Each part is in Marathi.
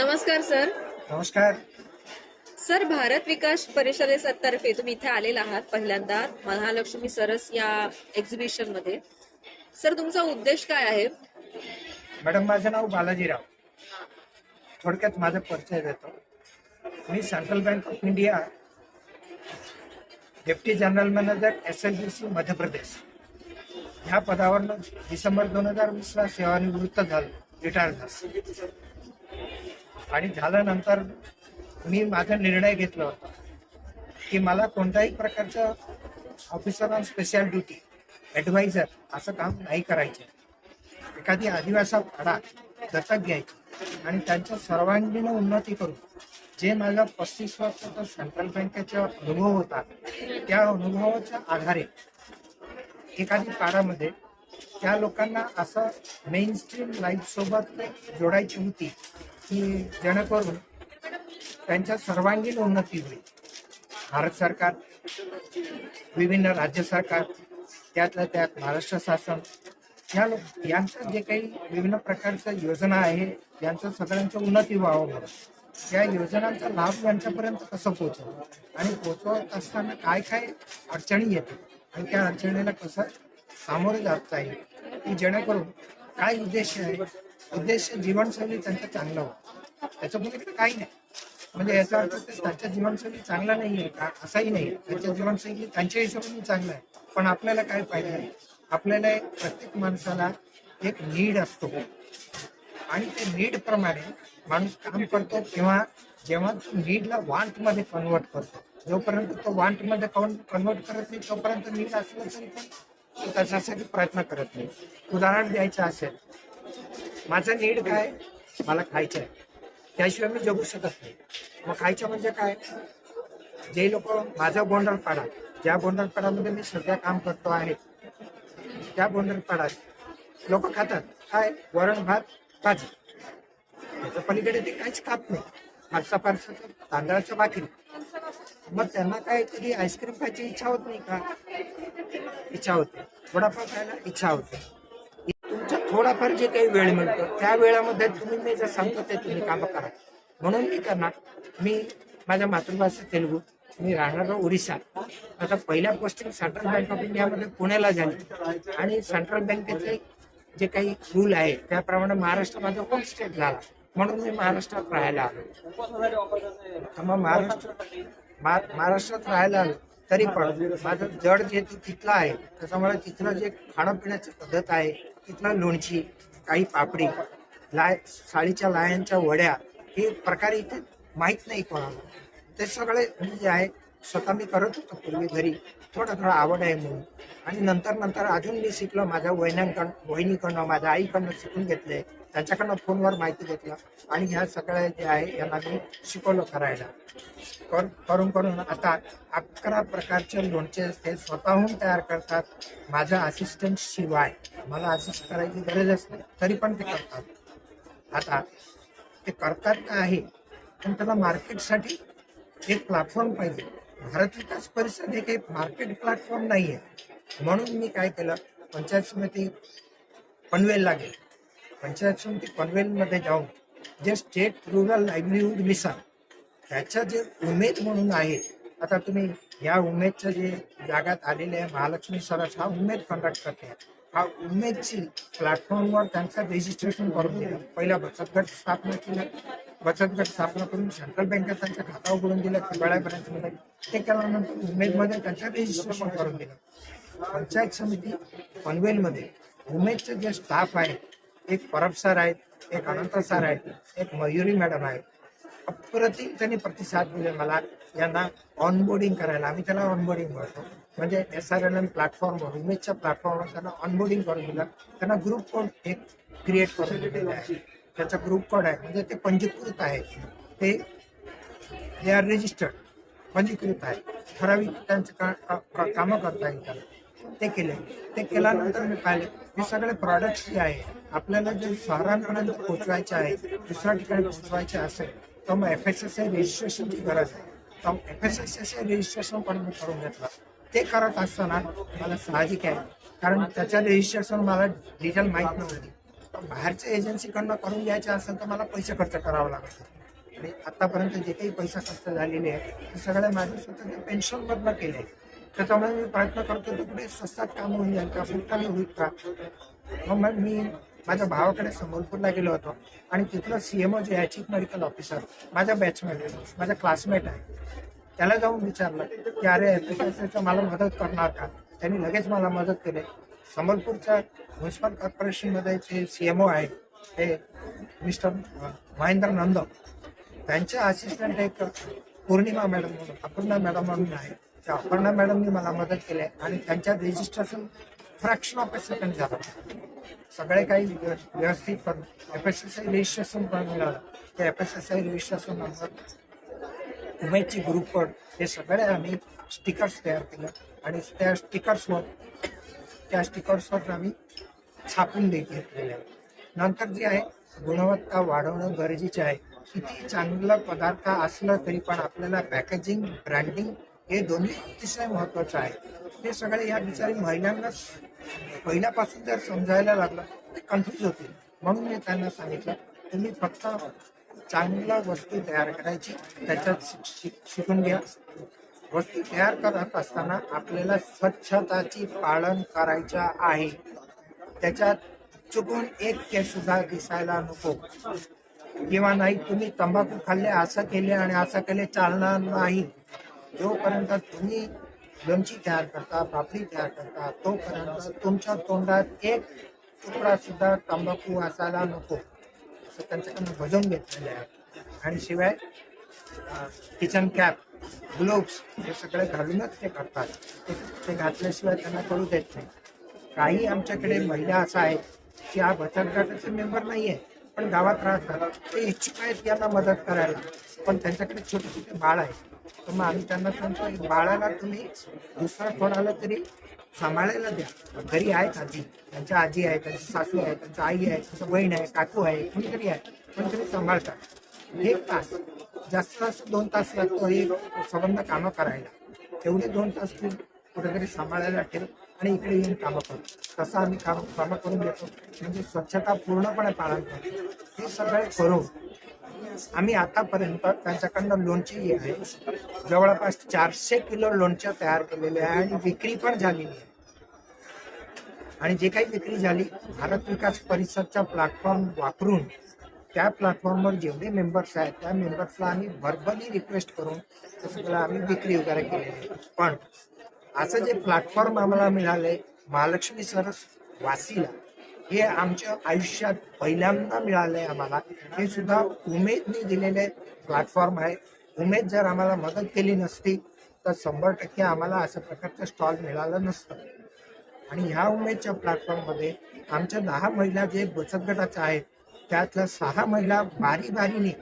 नमस्कार सर. नमस्कार. सर भारत विकास परिषदेतर्फे तुम्ही इथे आलेला आहात पहिल्यांदा. महालक्ष्मी सरस या एक्झिबिशनमध्ये सर तुमचा उद्देश काय आहे? मॅडम माझं नाव बालाजीराव. थोडक्यात माझा परिचय देतो. मी Central Bank of India deputy general manager S L B C Madhya Pradesh. ह्या पदावर डिसेंबर दोन हजार वीसला सेवानिवृत्त झालो रिटायर झालो. आणि झाल्यानंतर मी माझा निर्णय घेतला होता की मला कोणत्याही प्रकारचं officer on special duty adviser असं काम नाही करायचं. एखादी आदिवासी पाडा दत्तक घ्यायची आणि त्यांच्या सर्वांगीण उन्नती करून जे माझा पस्तीस वर्षाचा सेंट्रल बँकेचा अनुभव होता त्या अनुभवाच्या आधारे एखादी काळामध्ये त्या लोकांना असं मेन स्ट्रीम लाईफ सोबत जोडायची होती. की जेणेकरून त्यांच्या सर्वांगीण उन्नती होईल. भारत सरकार विभिन्न राज्य सरकार त्यातल्या त्यात महाराष्ट्र शासन या यांचं जे काही विविध प्रकारच्या योजना आहे यांचं सगळ्यांचं उन्नती व्हावं म्हणून. त्या योजनांचा लाभ यांच्यापर्यंत कसं पोहोचवं आणि पोहोचवत असताना काय काय अडचणी येतात आणि त्या अडचणीला कसं सामोरे जाता येईल? की जेणेकरून काय उद्देश आहे? उद्देश जीवनशैली त्यांचं चांगलं होतं. त्याच्या पलीकडे काही नाही. म्हणजे याचा अर्थ त्यांच्या जीवनशैली चांगला नाहीये का? असाही नाही. त्यांच्या जीवनशैली त्यांच्या हिशोबाने चांगलं आहे. पण आपल्याला काय फायदा आहे? आपल्याला प्रत्येक माणसाला एक नीड असतो. आणि ते नीड प्रमाणे माणूस काम करतो किंवा जेव्हा तो नीडला वांटमध्ये कन्वर्ट करतो. जोपर्यंत तो वांटमध्ये कन्वर्ट करत नाही तोपर्यंत नीड असलं तरी पण तो त्याच्यासाठी प्रयत्न करत नाही. उदाहरण द्यायचं असेल. माझं नीड काय? मला खायचं आहे त्याशिवाय मी जगू शकत नाही. मग खायचं म्हणजे काय? जे लोक माझा गोंधळपाडा ज्या गोंधळपाडामध्ये मी सध्या काम करतो आहे त्या गोंधळपाडात लोक खातात. काय? वरण भात भाजी त्याच्या पलीकडे ते काहीच खात नाही. फारसा फारसा तांदळाचं तांदळाच्या भाकरी मग त्यांना काय? कधी आईस्क्रीम खायची इच्छा होत नाही का? इच्छा होते. वडापाव खायला इच्छा होते. थोडाफार जे काही वेळ मिळतो त्या वेळामध्ये तुम्ही मी जर सांगतो ते तुम्ही कामं करा. म्हणून मी करणार मी माझ्या मातृभाषा तेलुगू मी राहणार ओरिसा आता पहिल्या पोस्टिंग सेंट्रल बँक ऑफ इंडियामध्ये पुण्याला झाली. आणि सेंट्रल बँकेचे जे काही रूल आहे त्याप्रमाणे महाराष्ट्र माझा होम स्टेट झाला. म्हणून मी महाराष्ट्रात राहायला आलो. तर मग महाराष्ट्र महाराष्ट्रात राहायला आलो तरी पण माझं जड जे तिथलं आहे त्याच्यामुळे तिथलं जे खाणंपिण्याची पद्धत आहे इथला लोणची काही पापडी लाय साळीच्या लायांच्या वड्या हे प्रकार इथे माहीत नाही कोणाला. ते सगळे मी जे आहे स्वतः मी करत होतो पूर्वी घरी. थोडं थोडं आवड आहे म्हणून. आणि नंतर नंतर अजून मी शिकलो माझ्या वहिन्यांकडं वहिनीकडनं माझ्या आईकडनं शिकून घेतले. त्याच्याकडनं फोनवर माहिती घेतलं. आणि ह्या सगळ्या जे आहे यांना मी शिकवलं करायला. कर करून करून आता अकरा प्रकारचे लोणचे ते स्वतःहून तयार करतात. माझ्या असिस्टंट शिवाय. मला असिस्ट करायची गरजच नाही. तरी पण ते करतात. आता ते करतात का आहे? पण त्याला मार्केटसाठी एक प्लॅटफॉर्म पाहिजे. भारत विकास परिषद हे काही मार्केट प्लॅटफॉर्म नाही आहे म्हणून मी काय केलं? पंचायत समिती पनवेलला लागेल. पंचायत समिती पनवेलमध्ये जाऊन जे स्टेट रुरल लाईव्हलीहूड मिशन त्याचं जे उमेद म्हणून आहे आता तुम्ही या उमेदचं जे जागात आलेले आहे महालक्ष्मी सरस हा उमेद कंडक्ट करते. हा उमेदची प्लॅटफॉर्मवर त्यांचं रजिस्ट्रेशन करून दिलं. पहिला बचत गट स्थापना केलं. बचत गट स्थापना करून सेंट्रल बँकेत त्यांच्या खाता उघडून दिलं खेबाळ्या ब्रँचमध्ये म्हणजे ते केल्यानंतर उमेदमध्ये त्यांचं रजिस्ट्रेशन करून दिलं. पंचायत समिती पनवेलमध्ये उमेदचे जे स्टाफ आहे एक परब सर आहेत एक अनंत सर आहेत एक मयुरी मॅडम आहेत. अप्रतिम त्यांनी प्रतिसाद दिले मला यांना ऑनबोर्डिंग करायला. आम्ही त्याला ऑनबोर्डिंग म्हणतो म्हणजे एस आर एल एम प्लॅटफॉर्मवर उमेदच्या प्लॅटफॉर्मवर त्यांना ऑनबोर्डिंग करून दिलं. त्यांना ग्रुप कोड एक क्रिएट करून दिलेला आहे. त्याचा ग्रुप कोड आहे. म्हणजे ते पंजीकृत आहे. ते दे आर रजिस्टर्ड पंजीकृत आहे. ठराविक त्यांचं का, का- कामं करता येतात ते केले. ते केल्यानंतर मी पाहिले हे सगळे प्रॉडक्ट्स जे आहे आपल्याला जे शहरांपर्यंत पोचवायचे आहे दुसऱ्या ठिकाणी पोचवायचे असेल तर मग एफ एस एस आय रजिस्ट्रेशनची गरज आहे. तर F S S S I registration पण मी करून घेतलं. ते करत असताना मला साहजिक आहे कारण त्याच्या रजिस्ट्रेशन मला डिटेल माहीत नव्हती. बाहेरच्या एजन्सीकडनं करून घ्यायचं असेल तर मला पैसे खर्च करावा लागतात आणि आतापर्यंत जे काही पैसा खर्च झालेले आहे ते सगळे माझे स्वतःच्या पेन्शनमधनं केले. आहे त्याच्यामुळे मी प्रयत्न करतो तिकडे स्वस्तात काम होऊन जाईल का फुटकामी होईल का? मग मग मी माझ्या भावाकडे संबलपूरला गेलो होतो. आणि तिथलं सी एम ओ जे आहे चीफ मेडिकल ऑफिसर माझ्या बॅचमेट आहे माझा क्लासमेट आहे. त्याला जाऊन विचारलं की अरे FSSAचं मला मदत करणार का? त्यांनी लगेच मला मदत केली. संबलपूरच्या म्युन्सिपल कॉर्पोरेशनमध्ये जे सी एम ओ आहे ते मिस्टर महेंद्र नंद त्यांचे असिस्टंट एक पौर्णिमा मॅडम म्हणून अपूर्णा मॅडम म्हणून आहे. त्या अपर्णा मॅडमनी मला मदत केली आहे आणि त्यांच्या registration fraction of a second झालं. सगळे काही व्यवस्थित पण F S S I registration पण मिळालं. ते F S S I registration number उमेदची group code हे सगळे आम्ही स्टिकर्स तयार केलं आणि त्या स्टिकर्सवर त्या स्टिकर्सवर आम्ही छापून दे घेतलेले. नंतर जे आहे गुणवत्ता वाढवणं गरजेचे आहे. किती चांगलं पदार्थ असलं तरी पण आपल्याला पॅकेजिंग ब्रँडिंग हे दोन्ही अतिशय महत्वाचं आहे. हे सगळे या बिचारी महिलांना पहिल्यापासून जर समजायला लागलं ते कन्फ्यूज होतील. म्हणून मी त्यांना सांगितलं तुम्ही फक्त चांगला वस्तू तयार करायची त्याच्यात शिक- शिक- शिकून घ्या. वस्तू तयार करत असताना आपल्याला स्वच्छताची पालन करायचं आहे. त्याच्यात चुकून एक केस सुद्धा दिसायला नको. किंवा नाही तुम्ही तंबाखू खाल्ले असं केले आणि असं केले चालणार नाही. जोपर्यंत तुम्ही लोणची तयार करता पापडी तयार करता तोपर्यंत तुमच्या तोंडात एक तुकडा सुद्धा तंबाखू असायला नको. असं त्यांच्याकडनं भजवून घेतलेलं आहे. आणि शिवाय किचन कॅप ग्लोव्स हे सगळे घालूनच ते करतात. ते- घातल्याशिवाय त्यांना करू देत नाही. काही आमच्याकडे महिला असा आहेत की हा बचत गटाचे मेंबर नाही आहे पण गावात राहतात. ते इच्छुक आहेत यांना मदत करायला. पण त्यांच्याकडे छोटे छोटे बाळ आहेत. तर मग आम्ही त्यांना सांगतो की बाळाला तुम्ही दुसरं कोणाला तरी सांभाळायला द्या. घरी आहेत आजी? त्यांच्या आजी आहे त्यांची सासू आहे त्यांचं आई आहे त्यांचं बहीण आहे काकू आहे कोणीतरी आहे. कोणीतरी सांभाळतात एक तास जास्त जास्त दोन तास लागतो हे संबंध कामं करायला. तेवढे दोन तास तू कुठेतरी सांभाळायला ठेव आणि इकडे येऊन कामं करू. तसं आम्ही काम कामं करून घेतो. म्हणजे स्वच्छता पूर्णपणे पालन करतो हे सगळे करून आम्ही आतापर्यंत त्यांच्याकडनं लोणची जी आहे. जवळपास चारशे किलो लोणच्या तयार केलेले आहे आणि विक्री पण झालेली आहे. आणि जे काही विक्री झाली भारत विकास परिषदचा प्लॅटफॉर्म वापरून त्या प्लॅटफॉर्मवर जेवढे मेंबर्स आहेत त्या मेंबर्सला आम्ही व्हर्बली रिक्वेस्ट करून ते सगळं आम्ही विक्री वगैरे केलेली आहे. पण असं जे प्लॅटफॉर्म आम्हाला मिळाले महालक्ष्मी सरस वासीला हे आमच्या आयुष्यात पहिल्यांदा मिळालं आहे आम्हाला. हे सुद्धा उमेदने दिलेले प्लॅटफॉर्म आहे. उमेद जर आम्हाला मदत केली नसती तर शंभर टक्के आम्हाला अशा प्रकारचं स्टॉल मिळालं नसतं. आणि ह्या उमेदच्या प्लॅटफॉर्ममध्ये आमच्या दहा महिला जे बचत गटाच्या आहेत त्यातल्या सहा महिला बारी बारीने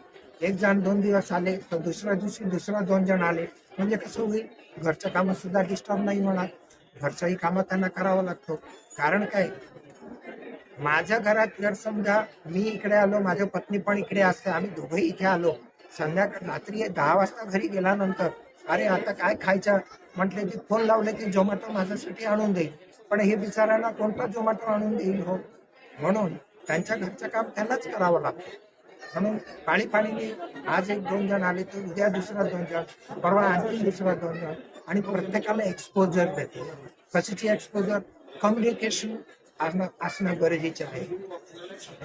एक जण दोन दिवस आले तर दुसऱ्या दिवशी दुसरा दोन जण आले. म्हणजे कसं होईल? घरचं कामं सुद्धा डिस्टर्ब नाही होणार. घरच्याही कामं त्यांना करावं लागतो. कारण काय? माझ्या घरात जर समजा मी इकडे आलो माझ्या पत्नी पण इकडे असते आम्ही दोघंही इथे आलो. संध्याकाळ रात्री दहा वाजता घरी गेल्यानंतर अरे आता काय खायचं? म्हटले की फोन लावले की झोमॅटो माझ्यासाठी आणून देईल पण हे बिचारांना कोणता झोमॅटो आणून देईल हो? म्हणून त्यांच्या घरचं काम त्यांनाच करावं लागतं. म्हणून पाणी पाणीने आज एक दोन जण आले तर उद्या दुसरा दोन जण परवा आणखी दुसरा दोन जण आणि प्रत्येकाला एक्सपोजर देते. कशाची एक्सपोजर कम्युनिकेशन असणं असणं गरजेचे आहे.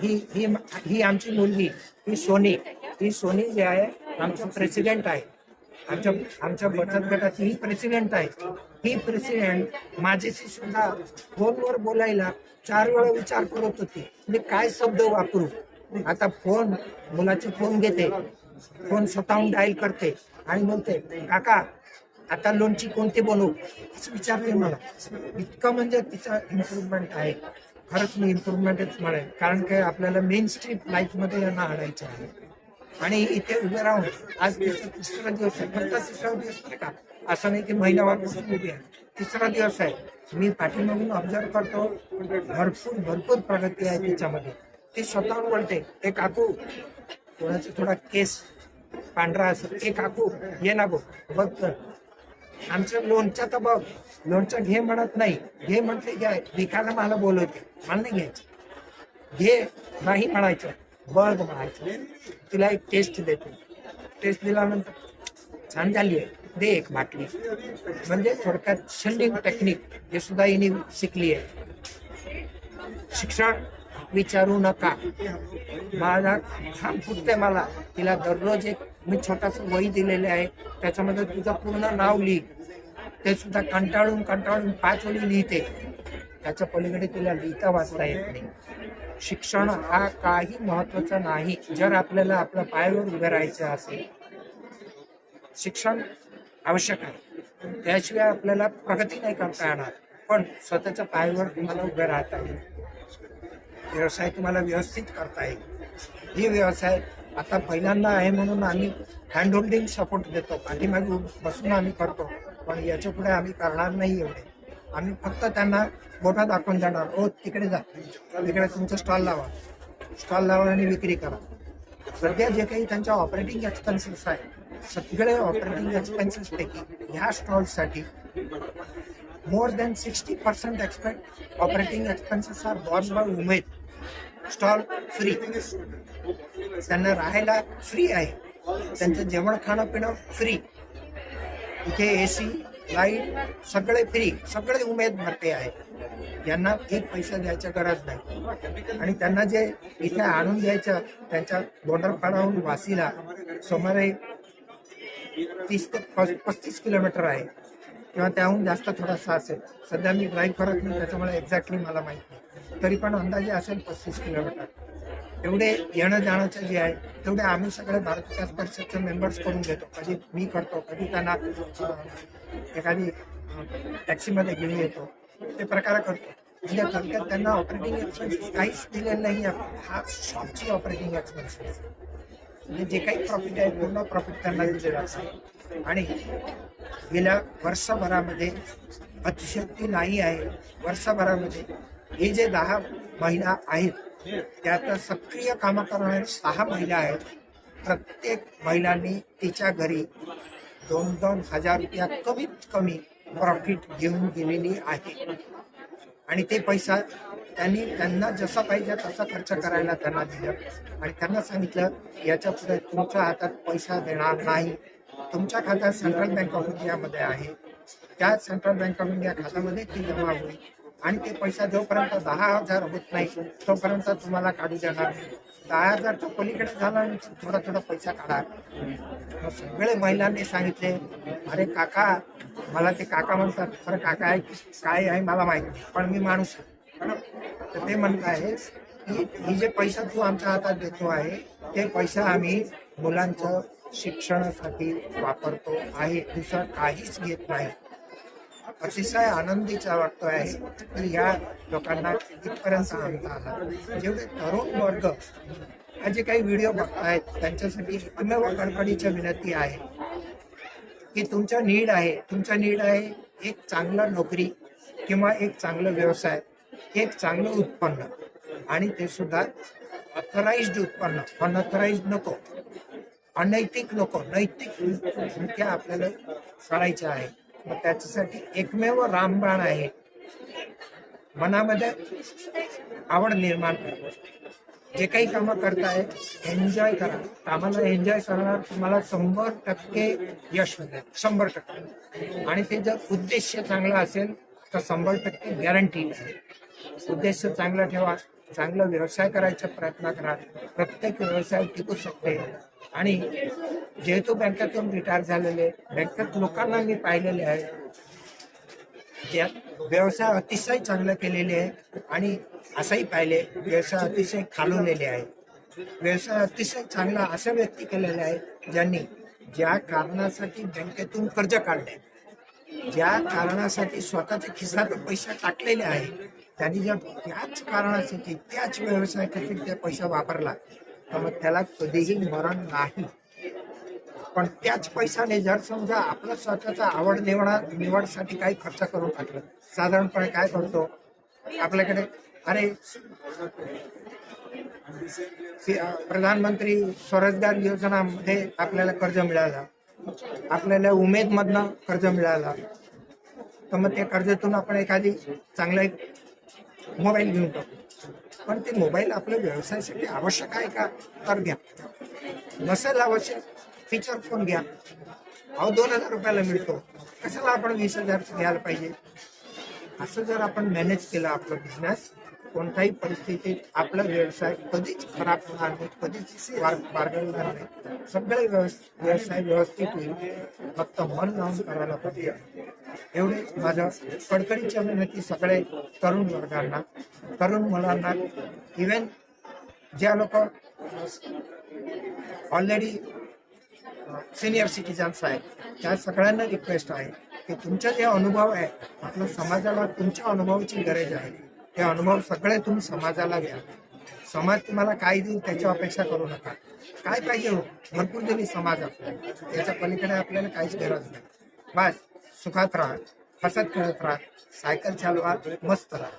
ही ही ही आमची मुलगी ही सोनी ही सोनी जी आहे आमचं प्रेसिडेंट आहे. आमच्या आमच्या बचत गटाची ही प्रेसिडेंट आहे. ही प्रेसिडेंट माझ्याशी सुद्धा फोनवर बोलायला चार वेळा विचार करत होती. मी काय शब्द वापरू? आता फोन मुलाचे फोन घेते. फोन स्वतःहून डायल करते आणि बोलते काका आता लोणची कोणती बनवू? असं विचारते मला. इतकं म्हणजे तिचा इम्प्रुव्हमेंट आहे. खरंच मी इम्प्रुव्हमेंटच म्हणेन. कारण काय आपल्याला मेन स्ट्रीम लाईफमध्ये यांना आणायचं आहे. आणि इथे उभे राहून आज तिसरा दिवस आहे. फक्त तिसरा दिवस नाही का? असं नाही की महिनाभरपासून उभी आहे. तिसरा दिवस आहे. मी पाठीमागून ऑब्झर्व करतो. भरपूर भरपूर प्रगती आहे तिच्यामध्ये. ती स्वतःहून बोलते ते काकू कोणाचा थोडा केस पांढरा असेल. ते काकू ये ना गो बघ आमचं लोणचं तर बघ लोणचं घे म्हणत नाही. घे म्हटले घ्या विकायला मला बोलवते. मला नाही घ्यायचं. घे नाही म्हणायचं. बघ म्हणायचं. तिला एक टेस्ट देतो. टेस्ट दिल्यानंतर छान झाली आहे. दे एक बाटली. म्हणजे थोडक्यात शेल्डिंग टेक्निक हे सुद्धा हिने शिकली आहे. शिक्षण विचारू नका. माझा छान फुटते मला. तिला दररोज एक मी छोटासा वही दिलेले आहे. त्याच्यामध्ये तुझं पूर्ण नाव लिही. ते सुद्धा कंटाळून कंटाळून पाच ओळी लिहिते. त्याच्या पलीकडे तिला लिहिता वाचता येत नाही. शिक्षण हा काही महत्त्वाचा नाही. जर आपल्याला आपल्या पायावर उभे राहायचं असेल शिक्षण आवश्यक आहे. त्याशिवाय आपल्याला प्रगती नाही करता येणार. पण स्वतःच्या पायावर तुम्हाला उभे राहता येईल. व्यवसाय तुम्हाला व्यवस्थित करता येईल. ही व्यवसाय आता पहिल्यांदा आहे म्हणून आम्ही हँड होल्डिंग सपोर्ट देतो. पाठीमागे बसून आम्ही करतो. पण याच्यापुढे आम्ही करणार नाही एवढे. आम्ही फक्त त्यांना मोठा दाखवून जाणार हो तिकडे जा. तिकडे तुमचं स्टॉल लावा. स्टॉल लावा आणि विक्री करा. सध्या जे काही त्यांच्या ऑपरेटिंग एक्सपेन्सेस आहे सगळे ऑपरेटिंग एक्सपेन्सेस पैकी ह्या स्टॉलसाठी more than sixty percent expect operating expenses are borne by Umed stall free त्यांना राहायला फ्री आहे. त्यांचं जेवण खाणं पिणं फ्री इथे ए सी लाइट सगळे फ्री सगळे उमेद भरते आहे. यांना एक पैसा द्यायची गरज नाही. आणि त्यांना जे इथे आणून द्यायचं त्यांच्या बोंडरपाडाहून वासीला सुमारे तीस ते पस्तीस किलोमीटर आहे. किंवा त्याहून जास्त थोडासा असेल. सध्या मी ड्राईव्ह करत नाही त्याच्यामुळे एक्झॅक्टली मला माहीत नाही. तरी पण अंदाजे असेल पस्तीस किलोमीटर. एवढे येणं जाण्याचं जे आहे तेवढे आम्ही सगळे भारत विकास परिषदचे मेंबर्स करून घेतो कधी मी करतो कधी त्यांना एखादी टॅक्सीमध्ये घेऊन येतो. ते प्रकार करतो. म्हणजे थोडक्यात त्यांना ऑपरेटिंग एक्सपेन्सेस काहीच दिलेलं नाही हा शॉपची ऑपरेटिंग एक्सपेन्सेस म्हणजे जे काही प्रॉफिट आहे पूर्ण प्रॉफिट त्यांना दिलेलं असेल आणि गेल्या वर्षभरामध्ये अतिशयोक्ती नाही आहे. वर्षभरामध्ये हे जे दहा महिला आहेत त्यात सक्रिय कामं करणाऱ्या सहा महिला आहेत. प्रत्येक महिलांनी तिच्या घरी दोन दोन हजार रुपया कमीत कमी प्रॉफिट घेऊन गेलेली आहे. आणि ते पैसा त्यांनी त्यांना जसा पाहिजे तसा खर्च करायला त्यांना दिलं. आणि त्यांना सांगितलं याच्यापुढे तुमच्या हातात पैसा देणार नाही. तुमच्या खात्यात सेंट्रल बँक ऑफ इंडियामध्ये आहे. त्या सेंट्रल बँक ऑफ इंडिया खात्यामध्ये ती जमा होईल. आणि ते पैसा जोपर्यंत दहा हजार होत नाही तोपर्यंत तुम्हाला काढू देणार दहा हजारच्या पलीकडे झाल्यानंतर थोडा थोडा पैसा काढा. मग सगळे महिलांनी सांगितले अरे काका मला ते काका म्हणतात. खरं काका आहे की काय आहे मला माहीत नाही पण मी माणूस आहे. तर ते म्हणत आहे की ही जे पैसा तू आमच्या हातात देतो आहे ते पैसा आम्ही मुलांचं शिक्षणासाठी वापरतो आहे. दुसरं काहीच घेत नाही. अतिशय आनंदीचा वाटतो आहे. की ह्या लोकांना इथपर्यंत आणता आला. जेवढे तरुण वर्ग हा जे काही व्हिडिओ बघतायत त्यांच्यासाठी एकमेव कडकडीच्या विनंती आहे की तुमचा नीड आहे तुमचा नीड आहे एक चांगला नोकरी किंवा एक चांगलं व्यवसाय एक चांगलं उत्पन्न. आणि ते सुद्धा ऑथराइज्ड उत्पन्न. अनऑथराइज्ड नको. अनैतिक नको. नैतिक आपल्याला करायचं आहे. मग त्याच्यासाठी एकमेव रामबाण आहे. मनामध्ये आवड निर्माण करा. जे काही कामं करताय एन्जॉय करा. कामाला एन्जॉय करणार तुम्हाला शंभर टक्के यश मिळेल. शंभर टक्के. आणि ते जर उद्देश चांगला असेल तर शंभर टक्के गॅरंटी आहे उद्देश चांगला ठेवा. चांगला व्यवसाय करायचा प्रयत्न करा प्रत्येक व्यवसाय टिकू शकते. आणि जेहेतू बँकेतून रिटायर झालेले बँकेत लोकांना मी पाहिलेले आहे. ज्या व्यवसाय अतिशय चांगले केलेले आहे आणि असंही पाहिले व्यवसाय अतिशय खालवलेले आहे. व्यवसाय अतिशय चांगला अशा व्यक्ती केलेले आहे ज्यांनी ज्या कारणासाठी बँकेतून कर्ज काढले. ज्या कारणासाठी स्वतःच्या खिशात पैसे टाकलेले आहे त्यांनी ज्या त्याच कारणासाठी त्याच व्यवसायासाठी त्या पैसा वापरला तर मग त्याला कधीही मरण नाही. पण त्याच पैशाने जर समजा आपलं स्वतःचा आवड निवडा निवडसाठी काही खर्च करून टाकलं साधारणपणे काय करतो? आपल्याकडे अरे प्रधानमंत्री स्वरोजगार योजनामध्ये आपल्याला कर्ज मिळालं. आपल्याला उमेदमधनं कर्ज मिळालं. तर मग त्या कर्जातून आपण एखादी चांगला एक मोबाईल घेऊन टाकू. पण ते मोबाईल आपल्या व्यवसायासाठी आवश्यक आहे का? तर घ्या. नसेल आवश्यक फीचर फोन घ्या. अहो दोन हजार रुपयाला मिळतो. कशाला आपण वीस हजार घ्यायला पाहिजे? असं जर आपण मॅनेज केलं आपलं बिझनेस कोणत्याही परिस्थितीत आपला व्यवसाय कधीच खराब होणार नाही कधीच बारगळणार नाही. सगळे व्यवसाय व्यवस्थित होईल. फक्त मन लावून करायला पाहिजे. एवढे माझं कडकडीच्या विनंती सगळे तरुण वर्गांना तरुण मुलांना. इव्हन ज्या लोक ऑलरेडी सिनियर सिटीजन्स आहेत त्या सगळ्यांना रिक्वेस्ट आहे की तुमचा जे अनुभव आहे आपल्या समाजाला तुमच्या अनुभवाची गरज आहे. ते अनुभव सगळे तुम्ही समाजाला द्या समाज तुम्हाला काय देईल त्याची अपेक्षा करू नका. काय पाहिजे हो? भरपूर दिली समाज आपल्याला त्याच्या पलीकडे आपल्याला काहीच गरज नाही. बस सुखात राहा. हसत खेळत राहा. सायकल चालवा. मस्त राहा.